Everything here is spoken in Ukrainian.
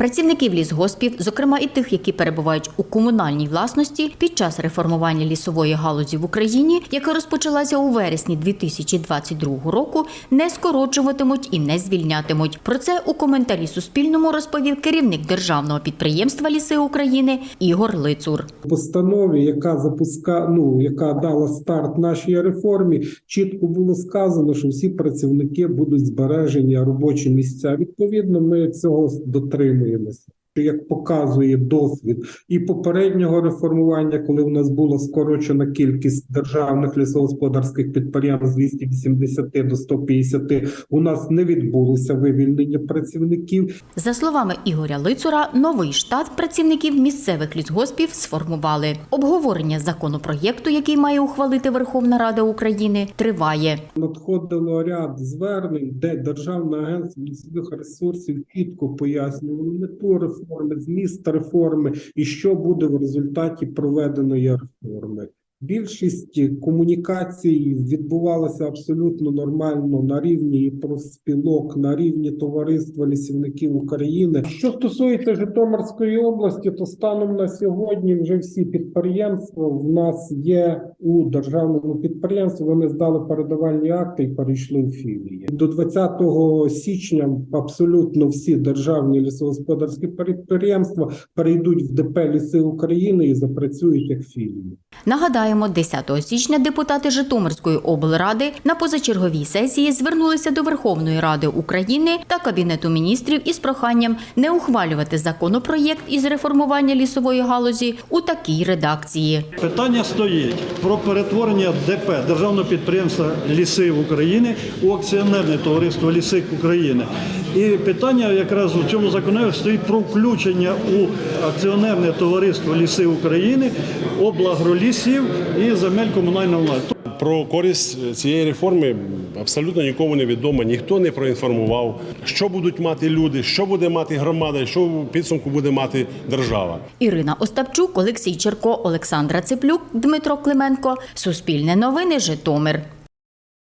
Працівників лісгоспів, зокрема і тих, які перебувають у комунальній власності, під час реформування лісової галузі в Україні, яка розпочалася у вересні 2022 року, не скорочуватимуть і не звільнятимуть. Про це у коментарі Суспільному розповів керівник державного підприємства Ліси України Ігор Лицур. Постанові, яка запуска, ну яка дала старт нашій реформі, чітко було сказано, що всі працівники будуть збережені робочі місця. Відповідно, ми цього Campinas. Як показує досвід і попереднього реформування, коли в нас була скорочена кількість державних лісогосподарських підприємств з 280 до 150, у нас не відбулося вивільнення працівників. За словами Ігоря Лицура, новий штат працівників місцевих лісгоспів сформували. Обговорення законопроєкту, який має ухвалити Верховна Рада України, триває. надходило ряд звернень, де Державне агентство лісових ресурсів чітко пояснювало мету реформи, зміст реформи і що буде в результаті проведеної реформи. Більшість комунікацій відбувалася абсолютно нормально на рівні профспілок, на рівні товариства лісівників України. Що стосується Житомирської області, то станом на сьогодні вже всі підприємства в нас є у державному підприємстві. Вони здали передавальні акти і перейшли в філії. До 20 січня абсолютно всі державні лісогосподарські підприємства перейдуть в ДП Ліси України і запрацюють як філії. Нагадаємо, 10 січня депутати Житомирської облради на позачерговій сесії звернулися до Верховної Ради України та Кабінету міністрів із проханням не ухвалювати законопроєкт із реформування лісової галузі у такій редакції. Питання стоїть про перетворення ДП Державного підприємства Ліси України у акціонерне товариство Ліси України. І питання якраз у цьому законі стоїть про включення у акціонерне товариство Ліси України, облагролісів і земель комунального власності. Про користь цієї реформи абсолютно нікому не відомо, ніхто не проінформував, що будуть мати люди, що буде мати громада, що в підсумку буде мати держава. Ірина Остапчук, Олексій Черко, Олександра Цеплюк, Дмитро Клименко. Суспільне новини Житомир.